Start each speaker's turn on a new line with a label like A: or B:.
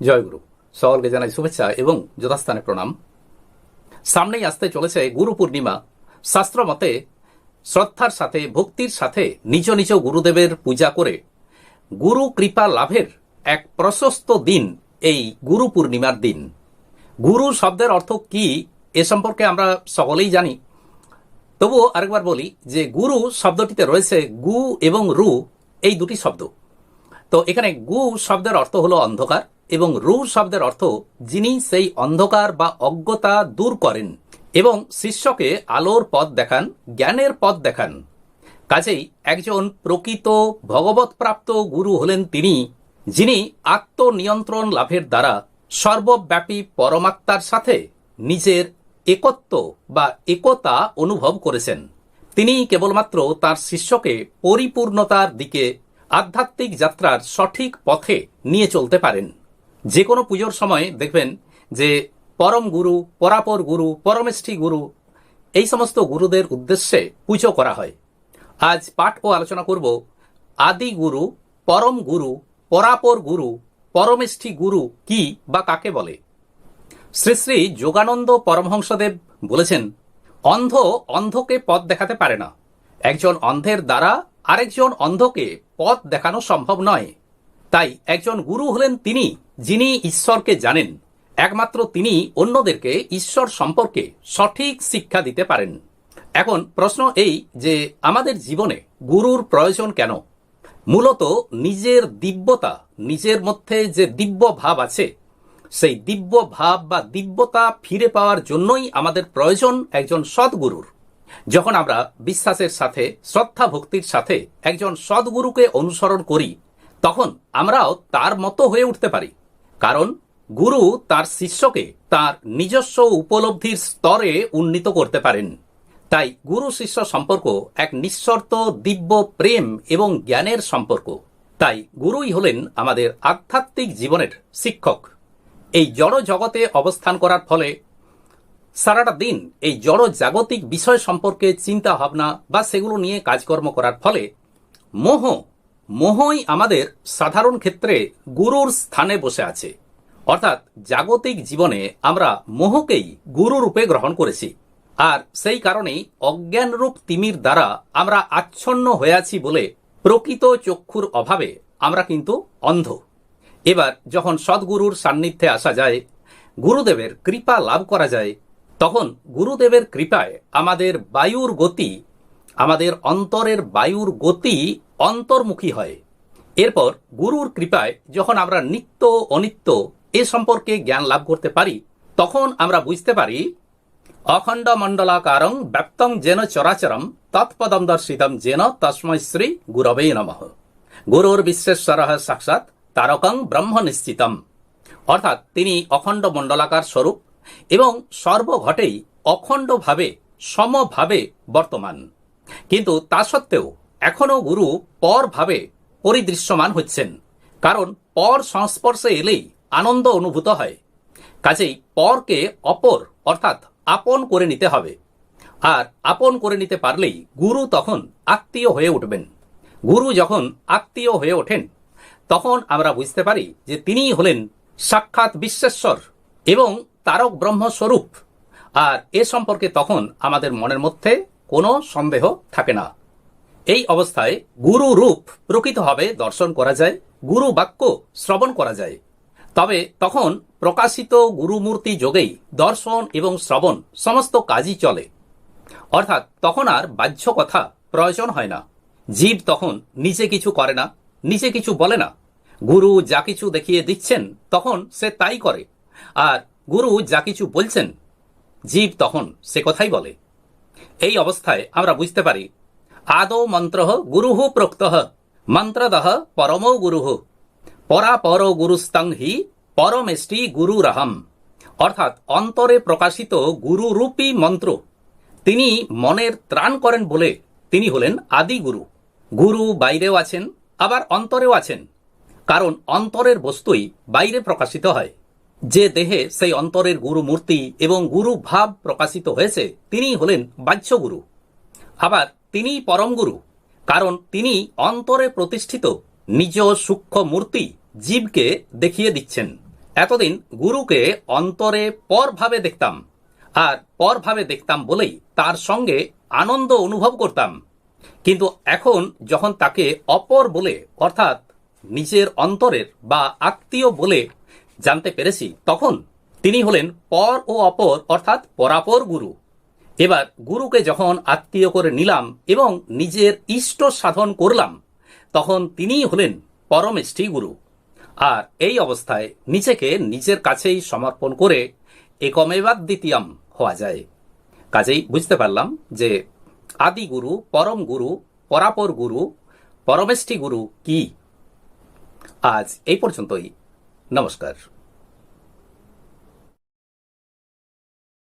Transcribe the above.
A: জয়গুরু সকলকে জানাই শুভেচ্ছা এবং যথাস্থানে প্রণাম। সামনেই আসতে চলেছে গুরু পূর্ণিমা। শাস্ত্র মতে, শ্রদ্ধার সাথে, ভক্তির সাথে নিজ নিজ গুরুদেবের পূজা করে গুরু কৃপা লাভের এক প্রশস্ত দিন এই গুরু পূর্ণিমার দিন। গুরু শব্দের অর্থ কি এ সম্পর্কে আমরা সকলেই জানি। তবুও আরেকবার বলি যে গুরু শব্দটিতে রয়েছে গু এবং রু, এই দুটি শব্দ। তো এখানে গু শব্দের অর্থ হলো অন্ধকার এবং রু শব্দের অর্থ যিনি সেই অন্ধকার বা অজ্ঞতা দূর করেন এবং শিষ্যকে আলোর পথ দেখান, জ্ঞানের পথ দেখান। কাজেই একজন প্রকৃত ভগবৎপ্রাপ্ত গুরু হলেন তিনি, যিনি আত্মনিয়ন্ত্রণ লাভের দ্বারা সর্বব্যাপী পরমাত্মার সাথে নিজের একত্ব বা একতা অনুভব করেছেন। তিনি কেবলমাত্র তার শিষ্যকে পরিপূর্ণতার দিকে আধ্যাত্মিক যাত্রার সঠিক পথে নিয়ে চলতে পারেন। যে কোনো পুজোর সময় দেখবেন যে পরম গুরু, পরাপর গুরু, পরমেষ্ঠী গুরু, এই সমস্ত গুরুদের উদ্দেশ্যে পুজো করা হয়। আজ পাঠ ও আলোচনা করব আদি গুরু, পরম গুরু, পরাপর গুরু, পরমেষ্ঠী গুরু কি বা কাকে বলে? শ্রী শ্রী যোগানন্দ পরমহংসদেব বলেছেন, অন্ধ অন্ধকে পথ দেখাতে পারে না। একজন অন্ধের দ্বারা আরেকজন অন্ধকে পথ দেখানো সম্ভব নয়। তাই একজন গুরু হলেন তিনি, যিনি ঈশ্বরকে জানেন। একমাত্র তিনি অন্যদেরকে ঈশ্বর সম্পর্কে সঠিক শিক্ষা দিতে পারেন। এখন প্রশ্ন এই যে, আমাদের জীবনে গুরুর প্রয়োজন কেন? মূলত নিজের দিব্যতা, নিজের মধ্যে যে দিব্য ভাব আছে, সেই দিব্য ভাব বা দিব্যতা ফিরে পাওয়ার জন্যই আমাদের প্রয়োজন একজন সদ্গুরুর। যখন আমরা বিশ্বাসের সাথে শ্রদ্ধা ভক্তির সাথে একজন সদ্গুরুকে অনুসরণ করি তখন আমরাও তার মতো হয়ে উঠতে পারি। কারণ গুরু তার শিষ্যকে তার নিজস্ব উপলব্ধির স্তরে উন্নীত করতে পারেন। তাই গুরু শিষ্য সম্পর্ক এক নিঃশর্ত দিব্য প্রেম এবং জ্ঞানের সম্পর্ক। তাই গুরুই হলেন আমাদের আধ্যাত্মিক জীবনের শিক্ষক। এই জড় জগতে অবস্থান করার ফলে সারাটা দিন এই জড় জাগতিক বিষয় সম্পর্কে চিন্তা ভাবনা বা সেগুলো নিয়ে কাজকর্ম করার ফলে মোহ মোহই আমাদের সাধারণ ক্ষেত্রে গুরুর স্থানে বসে আছে। অর্থাৎ জাগতিক জীবনে আমরা মোহকেই গুরু রূপে গ্রহণ করেছি। আর সেই কারণেই অজ্ঞানরূপ তিমির দ্বারা আমরা আচ্ছন্ন হয়ে আছি বলে প্রকৃত চক্ষুর অভাবে আমরা কিন্তু অন্ধ। এবার যখন সদ্গুরুর সান্নিধ্যে আসা যায়, গুরুদেবের কৃপা লাভ করা যায়, তখন গুরুদেবের কৃপায় আমাদের বায়ুর গতি, আমাদের অন্তরের বায়ুর গতি অন্তর্মুখী হয়। এরপর গুরুর কৃপায় যখন আমরা নিত্য অনিত্য এ সম্পর্কে জ্ঞান লাভ করতে পারি, তখন আমরা বুঝতে পারি, অখণ্ড মণ্ডলাকারং ব্যক্তং যেন চরাচরম তৎপদম দর্শিতম যেন তস্মৈ শ্রী গুরবে নমঃ। গুরুর বিশ্বেশ্বর সাক্ষাৎ তারকং ব্রহ্ম নিশ্চিতম। অর্থাৎ তিনি অখণ্ড মণ্ডলাকার স্বরূপ এবং সর্বঘটেই অখণ্ডভাবে, সমভাবে বর্তমান। কিন্তু তা সত্ত্বেও এখনও গুরু পরভাবে পরিদৃশ্যমান হচ্ছেন। কারণ পর সংস্পর্শে এলেই আনন্দ অনুভূত হয়। কাজেই পরকে অপর, অর্থাৎ আপন করে নিতে হবে। আর আপন করে নিতে পারলেই গুরু তখন আত্মীয় হয়ে উঠবেন। গুরু যখন আত্মীয় হয়ে ওঠেন, তখন আমরা বুঝতে পারি যে তিনিই হলেন সাক্ষাৎ বিশ্বেশ্বর এবং তারক ব্রহ্মস্বরূপ। আর এ সম্পর্কে তখন আমাদের মনের মধ্যে কোনো সন্দেহ থাকে না। এই অবস্থায় গুরু রূপ প্রকৃতভাবে দর্শন করা যায়, গুরু বাক্য শ্রবণ করা যায়। তবে তখন প্রকাশিত গুরুমূর্তি যোগেই দর্শন এবং শ্রবণ সমস্ত কাজই চলে। অর্থাৎ তখন আর বাহ্য কথা প্রয়োজন হয় না। জীব তখন নিজে কিছু করে না, নিজে কিছু বলে না। গুরু যা কিছু দেখিয়ে দিচ্ছেন, তখন সে তাই করে। আর গুরু যা কিছু বলছেন, জীব তখন সে কথাই বলে। এই অবস্থায় আমরা বুঝতে পারি আদৌ মন্ত্র গুরুহ প্রোক্ত মন্ত্রদহ পরমো গুরুহ পরাপর গুরুস্তং হি পরমেষ্টি গুরুরহম অর্থাৎ অন্তরে প্রকাশিত গুরুরূপী মন্ত্র তিনি মনের ত্রাণ করেন বলে তিনি হলেন আদি গুরু গুরু বাইরেও আছেন আবার অন্তরেও আছেন কারণ অন্তরের বস্তুই বাইরে প্রকাশিত হয় যে দেহে সেই অন্তরের গুরু মূর্তি এবং গুরু ভাব প্রকাশিত হয়েছে তিনি হলেন বাহ্য গুরু আবার তিনি পরম গুরু, কারণ তিনি অন্তরে প্রতিষ্ঠিত নিজ সূক্ষ্ম মূর্তি জীবকে দেখিয়ে দিচ্ছেন। এতদিন গুরুকে অন্তরে পরভাবে দেখতাম, আর পরভাবে দেখতাম বলেই তার সঙ্গে আনন্দ অনুভব করতাম। কিন্তু এখন যখন তাকে অপর বলে, অর্থাৎ নিজের অন্তরের বা আত্মীয় বলে জানতে পেরেছি, তখন তিনি হলেন পর ও অপর, অর্থাৎ পরাপর গুরু। এবার গুরুকে যখন আত্মীয় করে নিলাম এবং নিজের ইষ্ট সাধন করলাম, তখন তিনিই হলেন পরমেষ্ঠী গুরু। আর এই অবস্থায় নিজেকে নিজের কাছেই সমর্পণ করে একমেবাদ দ্বিতীয়ম হওয়া যায়। কাজেই বুঝতে পারলাম যে আদি গুরু, পরম গুরু, পরাপর গুরু, পরমেষ্ঠী গুরু কি? আজ এই পর্যন্তই। নমস্কার।